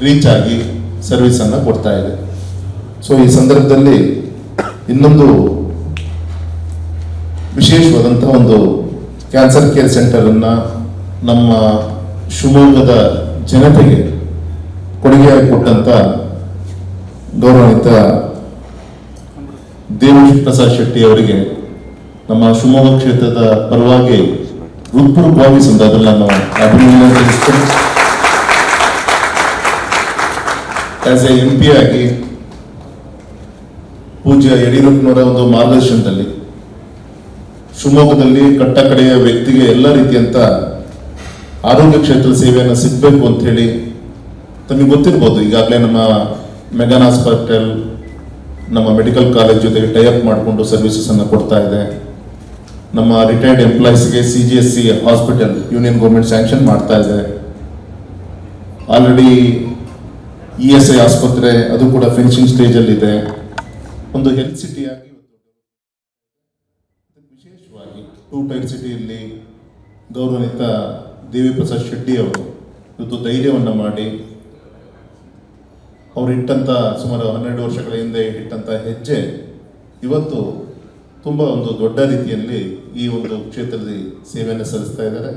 Reach ಆಗಿ ಸರ್ವಿಸನ್ನು ಕೊಡ್ತಾ ಇದೆ. ಸೊ ಈ ಸಂದರ್ಭದಲ್ಲಿ ಇನ್ನೊಂದು ವಿಶೇಷವಾದಂಥ ಒಂದು ಕ್ಯಾನ್ಸರ್ ಕೇರ್ ಸೆಂಟರನ್ನು ನಮ್ಮ ಶಿವಮೊಗ್ಗದ ಜನತೆಗೆ ಕೊಡುಗೆಯಾಗಿ ಕೊಟ್ಟಂತ ಗೌರವಾನ್ವಿತ ದೇವೇಶ್ ಪ್ರಸಾದ್ ಶೆಟ್ಟಿ ಅವರಿಗೆ ನಮ್ಮ ಶಿವಮೊಗ್ಗ ಕ್ಷೇತ್ರದ ಪರವಾಗಿ ಹೃತ್ಪೂರ್ವಕವಾಗಿ ಸಂದರ್ಭದಲ್ಲಿ ನಾನು ಅಭಿನಂದನೆ ಆಸ್ ಎ ಎಂ ಪಿ ಆಗಿ ಪೂಜ್ಯ ಯಡಿಯೂರಪ್ಪನವರ ಒಂದು ಮಾರ್ಗದರ್ಶನದಲ್ಲಿ ಶಿವಮೊಗ್ಗದಲ್ಲಿ ಕಟ್ಟ ಕಡೆಯ ವ್ಯಕ್ತಿಗೆ ಎಲ್ಲ ರೀತಿಯಂತ ಆರೋಗ್ಯ ಕ್ಷೇತ್ರದ ಸೇವೆಯನ್ನು ಸಿಗಬೇಕು ಅಂತ ಹೇಳಿ ತಮಗೆ ಗೊತ್ತಿರ್ಬೋದು. ಈಗಾಗಲೇ ನಮ್ಮ ಮೆಗಾನ್ ಹಾಸ್ಪಿಟಲ್, ನಮ್ಮ ಮೆಡಿಕಲ್ ಕಾಲೇಜ್ ಜೊತೆಗೆ ಟೈಅಪ್ ಮಾಡಿಕೊಂಡು ಸರ್ವಿಸಸ್ ಅನ್ನು ಕೊಡ್ತಾ ಇದೆ. ನಮ್ಮ retired ಎಂಪ್ಲಾಯೀಸ್ಗೆ C G S C hospital union government sanction ಮಾಡ್ತಾ ಇದೆ. ಆಲ್ರೆಡಿ ಇ ಎಸ್ ಐ ಆಸ್ಪತ್ರೆ, ಅದು ಕೂಡ ಫಿನಿಶಿಂಗ್ ಸ್ಟೇಜಲ್ಲಿ ಇದೆ ಒಂದು ಹೆಲ್ತ್ ಸಿಟಿಯಾಗಿ ವಿಶೇಷವಾಗಿ ಟೂ ಟೈರ್ ಸಿಟಿಯಲ್ಲಿ ಗೌರವನಿತ ದೇವಿ ಪ್ರಸಾದ್ ಶೆಟ್ಟಿ ಅವರು ಇವತ್ತು ಧೈರ್ಯವನ್ನು ಮಾಡಿ, ಅವರು ಇಟ್ಟಂತ ಸುಮಾರು ಹನ್ನೆರಡು ವರ್ಷಗಳ ಹಿಂದೆ ಇಟ್ಟಂತ ಹೆಜ್ಜೆ ಇವತ್ತು ತುಂಬ ಒಂದು ದೊಡ್ಡ ರೀತಿಯಲ್ಲಿ ಈ ಒಂದು ಕ್ಷೇತ್ರದಲ್ಲಿ ಸೇವೆಯನ್ನು ಸಲ್ಲಿಸ್ತಾ ಇದ್ದಾರೆ.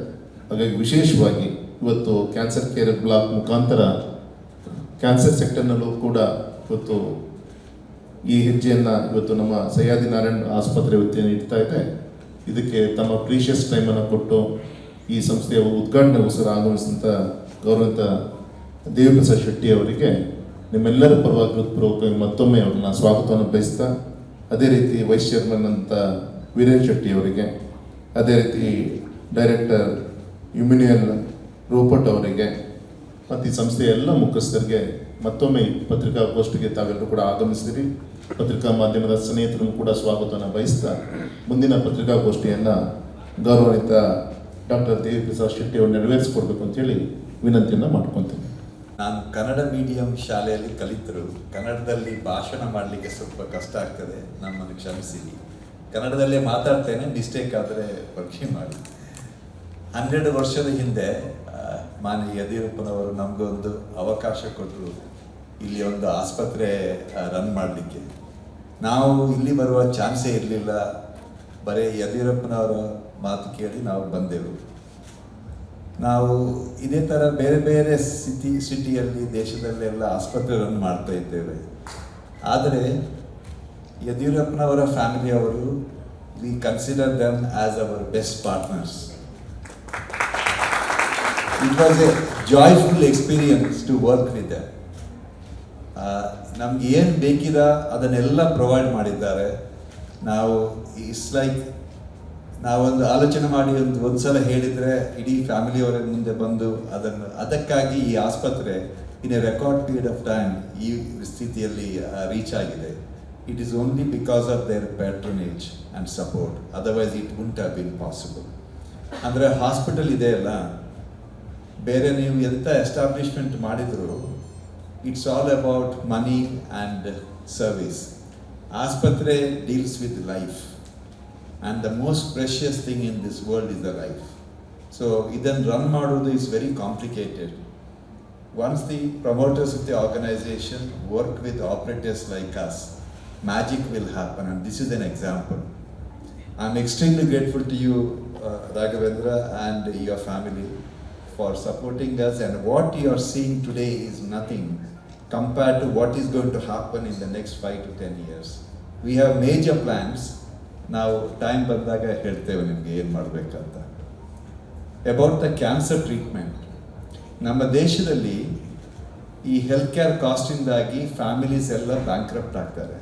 ಹಾಗಾಗಿ ವಿಶೇಷವಾಗಿ ಇವತ್ತು ಕ್ಯಾನ್ಸರ್ ಕೇರ್ ಬ್ಲಾಕ್ ಮುಖಾಂತರ ಕ್ಯಾನ್ಸರ್ ಸೆಕ್ಟರ್ನಲ್ಲೂ ಕೂಡ ಇವತ್ತು ಈ ಹೆಜ್ಜೆಯನ್ನು ಇವತ್ತು ನಮ್ಮ ಸಯ್ಯಾದಿ ನಾರಾಯಣ್ ಆಸ್ಪತ್ರೆ ವತಿಯನ್ನು ಇಡ್ತಾ ಇದೆ. ಇದಕ್ಕೆ ತಮ್ಮ ಪ್ರೀಷಿಯಸ್ ಟೈಮನ್ನು ಕೊಟ್ಟು ಈ ಸಂಸ್ಥೆಯ ಉದ್ಘಾಟನೆಗೋಸ್ಕರ ಆಗಮಿಸಿದಂಥ ಗೌರವಂತ ದೇವಿಪ್ರಸಾದ್ ಶೆಟ್ಟಿ ಅವರಿಗೆ ನಿಮ್ಮೆಲ್ಲರ ಪರವಾಗಿ ಹೃತ್ಪೂರ್ವಕವಾಗಿ ಮತ್ತೊಮ್ಮೆ ಅವ್ರನ್ನ ಸ್ವಾಗತವನ್ನು ಬಯಸ್ತಾ, ಅದೇ ರೀತಿ ವೈಸ್ ಚೇರ್ಮನ್ ಅಂತ ವೀರೇನ್ ಶೆಟ್ಟಿ ಅವರಿಗೆ, ಅದೇ ರೀತಿ ಡೈರೆಕ್ಟರ್ ಯುಮಿನಿಯನ್ ರೂಪಟ್ ಅವರಿಗೆ ಮತ್ತು ಈ ಸಂಸ್ಥೆಯ ಎಲ್ಲ ಮುಖಸ್ಥರಿಗೆ ಮತ್ತೊಮ್ಮೆ ಪತ್ರಿಕಾಗೋಷ್ಠಿಗೆ ತಾವೆಲ್ಲರೂ ಕೂಡ ಆಗಮಿಸಿದಿರಿ. ಪತ್ರಿಕಾ ಮಾಧ್ಯಮದ ಸ್ನೇಹಿತರನ್ನು ಕೂಡ ಸ್ವಾಗತವನ್ನು ಬಯಸ್ತಾ ಮುಂದಿನ ಪತ್ರಿಕಾಗೋಷ್ಠಿಯನ್ನು ಗೌರವಾನ್ವಿತ ಡಾಕ್ಟರ್ ದೇವಿ ಪ್ರಸಾದ್ ಶೆಟ್ಟಿ ಅವರು ನೆರವೇರಿಸಿಕೊಡ್ಬೇಕು ಅಂತೇಳಿ ವಿನಂತಿಯನ್ನು ಮಾಡ್ಕೊತೀನಿ ನಾನು ಕನ್ನಡ ಮೀಡಿಯಂ ಶಾಲೆಯಲ್ಲಿ ಕಲಿತರು. ಕನ್ನಡದಲ್ಲಿ ಭಾಷಣ ಮಾಡಲಿಕ್ಕೆ ಸ್ವಲ್ಪ ಕಷ್ಟ ಆಗ್ತದೆ. ನಮ್ಮನ್ನು ಕ್ಷಮಿಸಿರಿ. ಕನ್ನಡದಲ್ಲೇ ಮಾತಾಡ್ತೇನೆ ಮಿಸ್ಟೇಕ್ ಆದರೆ ಪರೀಕ್ಷೆ ಮಾಡಿ. ಹನ್ನೆರಡು ವರ್ಷದ ಹಿಂದೆ ಮಾನ್ಯ ಯದಿಯೂರಪ್ಪನವರು ನಮಗೊಂದು ಅವಕಾಶ ಕೊಟ್ಟರು ಇಲ್ಲಿ ಒಂದು ಆಸ್ಪತ್ರೆ ರನ್ ಮಾಡಲಿಕ್ಕೆ. ನಾವು ಇಲ್ಲಿ ಬರುವ ಚಾನ್ಸೇ ಇರಲಿಲ್ಲ. ಬರೀ ಯಡಿಯೂರಪ್ಪನವರ ಮಾತು ಕೇಳಿ ನಾವು ಬಂದೆವು. ನಾವು ಇದೇ ಥರ ಬೇರೆ ಬೇರೆ ಸಿಟಿ ಸಿಟಿಯಲ್ಲಿ ದೇಶದಲ್ಲೆಲ್ಲ ಆಸ್ಪತ್ರೆ ರನ್ ಮಾಡ್ತಾ ಇದ್ದೇವೆ. ಆದರೆ ಯಡಿಯೂರಪ್ಪನವರ ಫ್ಯಾಮಿಲಿಯವರು we consider them as our best partners it was a joyful experience to work with ನಮ್ಗೆ ಏನು ಬೇಕಿದ ಅದನ್ನೆಲ್ಲ ಪ್ರೊವೈಡ್ ಮಾಡಿದ್ದಾರೆ. ನಾವು ಇಟ್ಸ್ ಲೈಕ್ ನಾವೊಂದು ಆಲೋಚನೆ ಮಾಡಿ ಒಂದು ಒಂದು ಸಲ ಹೇಳಿದರೆ ಇಡೀ ಫ್ಯಾಮಿಲಿಯವರ ಮುಂದೆ ಬಂದು ಅದನ್ನು, ಅದಕ್ಕಾಗಿ ಈ ಆಸ್ಪತ್ರೆ in a record period of time ಈ ಸ್ಥಿತಿಯಲ್ಲಿ ರೀಚ್ ಆಗಿದೆ. It is only because of their patronage and support otherwise it won't have been possible ಅಂದರೆ ಹಾಸ್ಪಿಟಲ್ ಇದೆ ಅಲ್ಲ? ಬೇರೆ ನೀವು ಎಂಥ ಎಸ್ಟಾಬ್ಲಿಷ್ಮೆಂಟ್ ಮಾಡಿದರೂ it's all about money and service ಆಸ್ಪತ್ರೆ deals with life and the most precious thing in this world is the life so ಇದನ್ನು run ಮಾಡೋದು is very complicated once the promoters of the organisation work with operators like us magic will happen and this is an example I am extremely grateful to you Raghavendra and your family for supporting us and what you are seeing today is nothing compared to what is going to happen in the next five to ten years. We have major plans. ನಾವು time ಬಂದಾಗ ಹೇಳ್ತೇವೆ ನಿಮಗೆ ಏನು ಮಾಡಬೇಕಂತ about the cancer treatment ನಮ್ಮ ದೇಶದಲ್ಲಿ ಈ health care ಕಾಸ್ಟಿಂದಾಗಿ families ಎಲ್ಲ ಬ್ಯಾಂಕ್ರಪ್ಟ್ ಆಗ್ತಾರೆ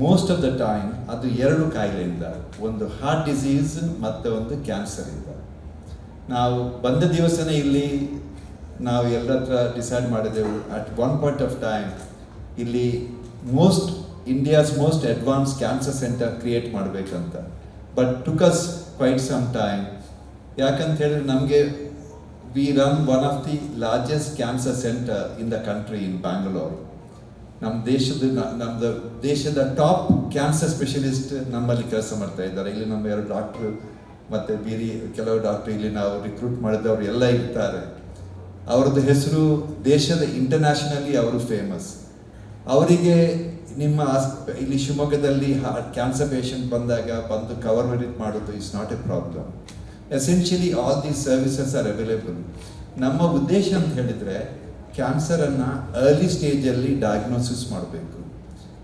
ಮೋಸ್ಟ್ ಆಫ್ ದ ಟೈಮ್ ಅದು ಎರಡು ಕಾಯಿಲೆಯಿಂದ ಒಂದು ಹಾರ್ಟ್ ಡಿಸೀಸ್ ಮತ್ತು ಒಂದು ಕ್ಯಾನ್ಸರ್ ಇಂದ ನಾವು ಬಂದ ದಿವಸನೇ ಇಲ್ಲಿ ನಾವು ಎಲ್ಲರ ಡಿಸೈಡ್ ಮಾಡಿದೆವು. At one point of time ಇಲ್ಲಿ most India's most advance cancer centre create ಮಾಡಬೇಕಂತ. But took us quite some time ಯಾಕಂತ ಹೇಳಿದ್ರೆ ನಮಗೆ we run one of the largest cancer centre in the country in Bangalore ನಮ್ಮ ದೇಶದ ನ- ನಮ್ದು ದೇಶದ ಟಾಪ್ ಕ್ಯಾನ್ಸರ್ ಸ್ಪೆಷಲಿಸ್ಟ್ ನಮ್ಮಲ್ಲಿ ಕೆಲಸ ಮಾಡ್ತಾ ಇದ್ದಾರೆ. ಇಲ್ಲಿ ನಮ್ಮ ಎರಡು ಡಾಕ್ಟ್ರು ಮತ್ತು ಬೇರೆ ಕೆಲವು ಡಾಕ್ಟ್ರ್ ಇಲ್ಲಿ ನಾವು ರಿಕ್ರೂಟ್ ಮಾಡಿದವರು ಎಲ್ಲ ಇರ್ತಾರೆ ಅವ್ರದ್ದು ಹೆಸರು ದೇಶದ ಇಂಟರ್ನ್ಯಾಷನಲಿ ಅವರು ಫೇಮಸ್ ಅವರಿಗೆ ನಿಮ್ಮ ಇಲ್ಲಿ ಶಿವಮೊಗ್ಗದಲ್ಲಿ ಕ್ಯಾನ್ಸರ್ ಪೇಷಂಟ್ ಬಂದಾಗ ಬಂದು ಕವರ್ ಮಾಡೋದು is not a problem essentially all these services are available ನಮ್ಮ ಉದ್ದೇಶ ಅಂತ ಹೇಳಿದರೆ ಕ್ಯಾನ್ಸರನ್ನು ಅರ್ಲಿ ಸ್ಟೇಜಲ್ಲಿ ಡಯಾಗ್ನೋಸಿಸ್ ಮಾಡಬೇಕು.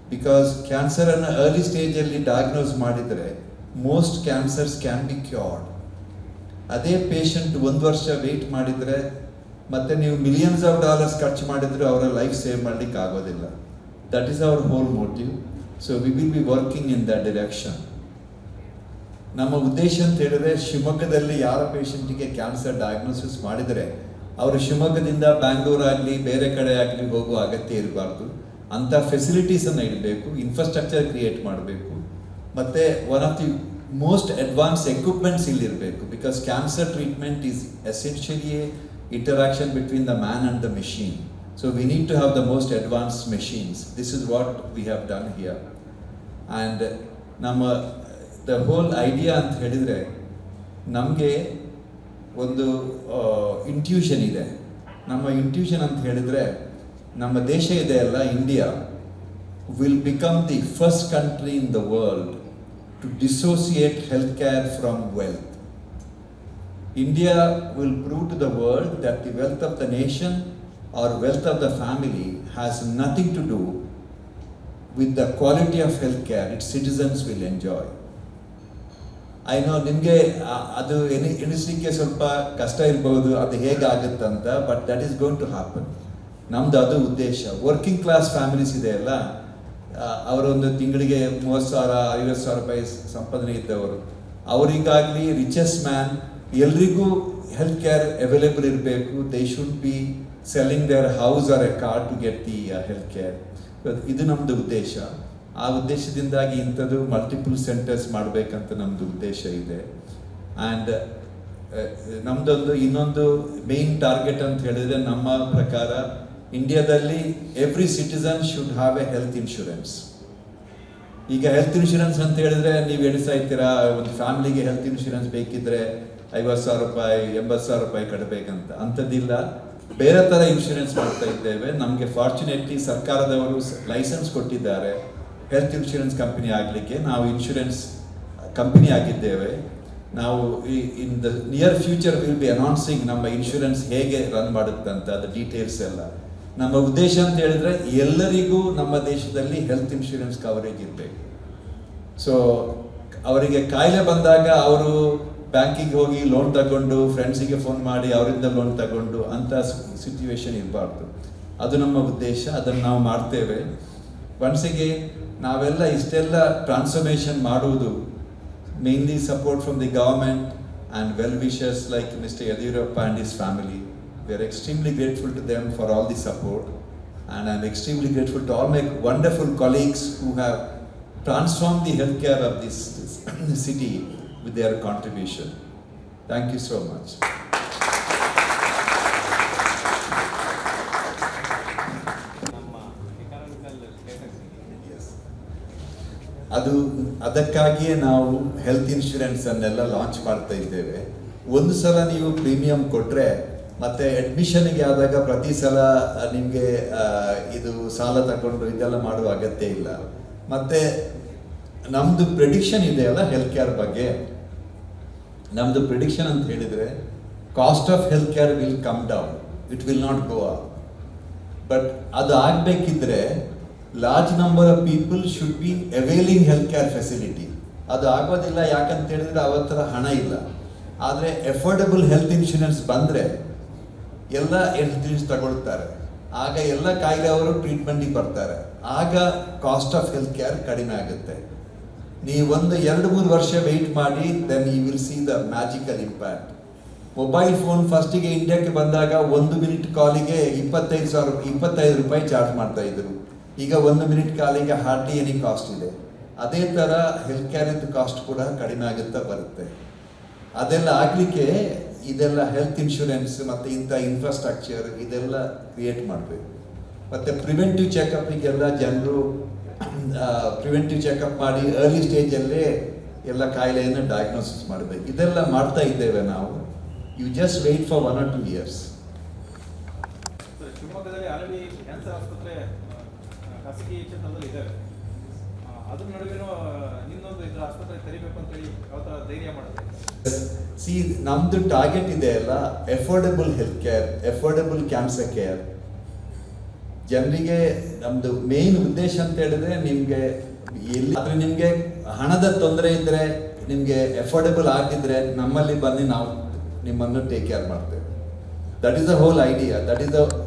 ಬಿಕಾಸ್ ಕ್ಯಾನ್ಸರನ್ನು ಅರ್ಲಿ ಸ್ಟೇಜಲ್ಲಿ ಡಯಾಗ್ನೋಸ್ ಮಾಡಿದರೆ most cancers can be cured ಅದೇ ಪೇಷಂಟ್ ಒಂದು ವರ್ಷ ವೆಯ್ಟ್ ಮಾಡಿದರೆ, ಮತ್ತೆ ನೀವು ಮಿಲಿಯನ್ಸ್ ಆಫ್ ಡಾಲರ್ಸ್ ಖರ್ಚು ಮಾಡಿದರೂ ಅವರ ಲೈಫ್ ಸೇವ್ ಮಾಡಲಿಕ್ಕೆ ಆಗೋದಿಲ್ಲ. That is our whole motive so we will be working in the direction ನಮ್ಮ ಉದ್ದೇಶ ಅಂತ ಹೇಳಿದ್ರೆ, ಶಿವಮೊಗ್ಗದಲ್ಲಿ ಯಾರ ಪೇಷಂಟಿಗೆ ಕ್ಯಾನ್ಸರ್ ಡಯಾಗ್ನೋಸಿಸ್ ಮಾಡಿದರೆ, ಅವರು ಶಿವಮೊಗ್ಗದಿಂದ ಬ್ಯಾಂಗ್ಳೂರ್ ಆಗಲಿ, ಬೇರೆ ಕಡೆ ಆಗಲಿ ಹೋಗುವ ಅಗತ್ಯ ಇರಬಾರ್ದು. ಅಂಥ ಫೆಸಿಲಿಟೀಸನ್ನು ಇಡಬೇಕು ಇನ್ಫ್ರಾಸ್ಟ್ರಕ್ಚರ್ ಕ್ರಿಯೇಟ್ ಮಾಡಬೇಕು. ಮತ್ತು one of the most advance equipments ಇಲ್ಲಿರಬೇಕು because cancer treatment is essentially interaction between the man and the machine so we need to have the most advance machines this is what we have done here and ನಮ್ಮ the whole idea ಅಂತ ಹೇಳಿದರೆ, ನಮಗೆ ಒಂದು intuition ಇದೆ. ನಮ್ಮ intuition ಅಂತ ಹೇಳಿದರೆ, ನಮ್ಮ ದೇಶ ಇದೆ ಅಲ್ಲ India will become the first country in the world To dissociate health care from wealth India will prove to the world that the wealth of the nation or wealth of the family has nothing to do with the quality of healthcare its citizens will enjoy. I know ನಿಮಗೆ ಅದು any ಎಣಿಸ್ಲಿಕ್ಕೆ ಸ್ವಲ್ಪ ಕಷ್ಟ ಇರ್ಬೋದು ಅದು ಹೇಗಾಗುತ್ತಂತ but that is going to happen ನಮ್ದು ಅದು ಉದ್ದೇಶ working class families ಇದೆ ಅಲ್ಲ ಆ, ಅವರೊಂದು ತಿಂಗಳಿಗೆ ಮೂವತ್ತು ಸಾವಿರ, ಐವತ್ತು ಸಾವಿರ ರೂಪಾಯಿ ಸಂಪಾದನೆ ಇದ್ದವರು ಅವರಿಗಾಗಲಿ ರಿಚೆಸ್ಟ್ ಮ್ಯಾನ್ ಎಲ್ರಿಗೂ ಹೆಲ್ತ್ ಕೇರ್ ಅವೈಲೇಬಲ್ ಇರಬೇಕು they should be selling their house or a car to get the health care ಇದು ನಮ್ಮದು ಉದ್ದೇಶ. ಆ ಉದ್ದೇಶದಿಂದಾಗಿ ಇಂಥದ್ದು ಮಲ್ಟಿಪಲ್ ಸೆಂಟರ್ಸ್ ಮಾಡಬೇಕಂತ ನಮ್ಮದು ಉದ್ದೇಶ ಇದೆ. ಆ್ಯಂಡ್ ನಮ್ಮದೊಂದು ಇನ್ನೊಂದು ಮೇನ್ ಟಾರ್ಗೆಟ್ ಅಂತ ಹೇಳಿದ್ರೆ ನಮ್ಮ ಪ್ರಕಾರ ಇಂಡಿಯಾದಲ್ಲಿ every citizen should have a health insurance ಈಗ ಹೆಲ್ತ್ ಇನ್ಶೂರೆನ್ಸ್ ಅಂತ ಹೇಳಿದ್ರೆ ನೀವು ಎಣಿಸ್ತಾ ಇರ್ತೀರಾ ಒಂದು ಫ್ಯಾಮಿಲಿಗೆ ಹೆಲ್ತ್ ಇನ್ಶೂರೆನ್ಸ್ ಬೇಕಿದ್ರೆ ಐವತ್ತು ಸಾವಿರ ರೂಪಾಯಿ, ಎಂಬತ್ತು ಸಾವಿರ ರೂಪಾಯಿ ಕಟ್ಟಬೇಕಂತ ಅಂಥದ್ದಿಲ್ಲ. ಬೇರೆ ಥರ ಇನ್ಶೂರೆನ್ಸ್ ಮಾಡ್ತಾ ಇದ್ದೇವೆ. ನಮಗೆ ಫಾರ್ಚುನೇಟ್ಲಿ ಸರ್ಕಾರದವರು ಲೈಸೆನ್ಸ್ ಕೊಟ್ಟಿದ್ದಾರೆ. ಹೆಲ್ತ್ ಇನ್ಶೂರೆನ್ಸ್ ಕಂಪನಿ ಆಗಲಿಕ್ಕೆ. ನಾವು ಇನ್ಶೂರೆನ್ಸ್ ಕಂಪನಿ ಆಗಿದ್ದೇವೆ. ನಾವು in the near future will be announcing ನಮ್ಮ ಇನ್ಶೂರೆನ್ಸ್ ಹೇಗೆ ರನ್ ಮಾಡುತ್ತಂತ, ಅದು ಡೀಟೇಲ್ಸ್ ಎಲ್ಲ. ನಮ್ಮ ಉದ್ದೇಶ ಅಂತ ಹೇಳಿದ್ರೆ ಎಲ್ಲರಿಗೂ ನಮ್ಮ ದೇಶದಲ್ಲಿ ಹೆಲ್ತ್ ಇನ್ಶೂರೆನ್ಸ್ ಕವರೇಜ್ ಇರಬೇಕು. ಸೊ ಅವರಿಗೆ ಕಾಯಿಲೆ ಬಂದಾಗ ಅವರು ಬ್ಯಾಂಕಿಗೆ ಹೋಗಿ ಲೋನ್ ತಗೊಂಡು ಫ್ರೆಂಡ್ಸಿಗೆ ಫೋನ್ ಮಾಡಿ, ಅವರಿಂದ ಲೋನ್ ತಗೊಂಡು ಅಂತ ಸಿಚುವೇಶನ್ ಇರಬಾರ್ದು. ಅದು ನಮ್ಮ ಉದ್ದೇಶ, ಅದನ್ನು ನಾವು ಮಾಡ್ತೇವೆ. ಒನ್ಸಿಗೆ ನಾವೆಲ್ಲ ಇಷ್ಟೆಲ್ಲ ಟ್ರಾನ್ಸ್ಫರ್ಮೇಷನ್ ಮಾಡುವುದು mainly support from the government and well wishes like mister Yediyurappa and his family We are extremely grateful to them for all the support, and I'm extremely grateful to all my wonderful colleagues who have transformed the healthcare of this, this city with their contribution. Thank you so much. ಅದು ಅದಕ್ಕಾಗಿಯೇ ನಾವು health insurance ಅನ್ನೆಲ್ಲ launch ಮಾಡ್ತಾ ಇದ್ದೇವೆ ಒಂದು ಸಲ ನೀವು premium ಕೊಟ್ಟರೆ ಮತ್ತೆ ಅಡ್ಮಿಷನ್ಗೆ ಆದಾಗ ಪ್ರತಿ ಸಲ ನಿಮಗೆ ಇದು ಸಾಲ ತಗೊಂಡು ಇದೆಲ್ಲ ಮಾಡುವ ಅಗತ್ಯ ಇಲ್ಲ. ಮತ್ತೆ ನಮ್ಮದು ಪ್ರಿಡಿಕ್ಷನ್ ಇದೆಯಲ್ಲ ಹೆಲ್ತ್ ಕೇರ್ ಬಗ್ಗೆ. ನಮ್ಮದು ಪ್ರಿಡಿಕ್ಷನ್ ಅಂತ ಹೇಳಿದರೆ cost of health care will come down it will not go up but ಅದು ಆಗಬೇಕಿದ್ರೆ large number of people should be availing health care facility ಅದು ಆಗೋದಿಲ್ಲ, ಯಾಕಂತ ಹೇಳಿದ್ರೆ ಅವತ್ತರ ಹಣ ಇಲ್ಲ. ಆದರೆ ಎಫೋರ್ಡೆಬಲ್ ಹೆಲ್ತ್ ಇನ್ಶೂರೆನ್ಸ್ ಬಂದರೆ ಎಲ್ಲ ಇನ್ಶೂರೆನ್ಸ್ ತಗೊಳ್ತಾರೆ. ಆಗ ಎಲ್ಲ ಕಾಯಿಲೆ ಅವರು ಟ್ರೀಟ್ಮೆಂಟಿಗೆ ಬರ್ತಾರೆ. ಆಗ ಕಾಸ್ಟ್ ಆಫ್ ಹೆಲ್ತ್ ಕೇರ್ ಕಡಿಮೆ ಆಗುತ್ತೆ. ನೀವೊಂದು ಎರಡು ಮೂರು ವರ್ಷ ವೆಯ್ಟ್ ಮಾಡಿ then you will see the magical impact mobile phone ಫಸ್ಟಿಗೆ ಇಂಡಿಯಾಕ್ಕೆ ಬಂದಾಗ ಒಂದು ಮಿನಿಟ್ ಕಾಲಿಗೆ ಇಪ್ಪತ್ತೈದು ಸಾವಿರ ಇಪ್ಪತ್ತೈದು ರೂಪಾಯಿ ಚಾರ್ಜ್ ಮಾಡ್ತಾ ಇದ್ರು. ಈಗ ಒಂದು ಮಿನಿಟ್ ಕಾಲಿಗೆ ಹಾರ್ಡ್ಲಿ ಎನಿ ಕಾಸ್ಟ್ ಇದೆ. ಅದೇ ಥರ ಹೆಲ್ತ್ ಕೇರಿದ್ದು ಕಾಸ್ಟ್ ಕೂಡ ಕಡಿಮೆ ಆಗುತ್ತಾ ಬರುತ್ತೆ. ಅದೆಲ್ಲ ಆಗಲಿಕ್ಕೆ ಇದೆಲ್ಲ ಹೆಲ್ತ್ ಇನ್ಶೂರೆನ್ಸ್ ಮತ್ತು ಇಂಥ ಇನ್ಫ್ರಾಸ್ಟ್ರಕ್ಚರ್ ಇದೆಲ್ಲ ಕ್ರಿಯೇಟ್ ಮಾಡಬೇಕು. ಮತ್ತು ಪ್ರಿವೆಂಟಿವ್ ಚೆಕಪ್ಪಿಗೆಲ್ಲ ಜನರು ಪ್ರಿವೆಂಟಿವ್ ಚೆಕಪ್ ಮಾಡಿ ಅರ್ಲಿ ಸ್ಟೇಜಲ್ಲೇ ಎಲ್ಲ ಕಾಯಿಲೆಯನ್ನು ಡಯಾಗ್ನೋಸಿಸ್ ಮಾಡಬೇಕು. ಇದೆಲ್ಲ ಮಾಡ್ತಾ ಇದ್ದೇವೆ ನಾವು. You just wait for one or two years ಶಿವಮೊಗ್ಗದಲ್ಲಿ ಆಸ್ಪತ್ರೆ ಖಾಸಗಿ ಅದ್ರ ನಡುವೆನೂ ನಿನ್ನೊಂದು ಇದ್ರ ಆಸ್ಪತ್ರೆ ತೆರಿಬೇಕು ಅಂತೇಳಿ ಯಾವ ಥರ ಧೈರ್ಯ ಮಾಡುತ್ತೆ ಸಿ ನಮ್ದು ಟಾರ್ಗೆಟ್ ಇದೆ ಅಲ್ಲ affordable health care affordable cancer care ಜನರಿಗೆ ನಮ್ದು ಮೇನ್ ಉದ್ದೇಶ ಅಂತ ಹೇಳಿದ್ರೆ ನಿಮ್ಗೆ ಎಲ್ಲಿ ಆದ್ರೆ ನಿಮ್ಗೆ ಹಣದ ತೊಂದರೆ ಇದ್ರೆ, ನಿಮ್ಗೆ ಎಫೋರ್ಡೆಬಲ್ ಆಗಿದ್ರೆ ನಮ್ಮಲ್ಲಿ ಬನ್ನಿ ನಾವು ನಿಮ್ಮನ್ನು ಟೇಕ್ ಕೇರ್ ಮಾಡ್ತೇವೆ. That is the whole idea that is the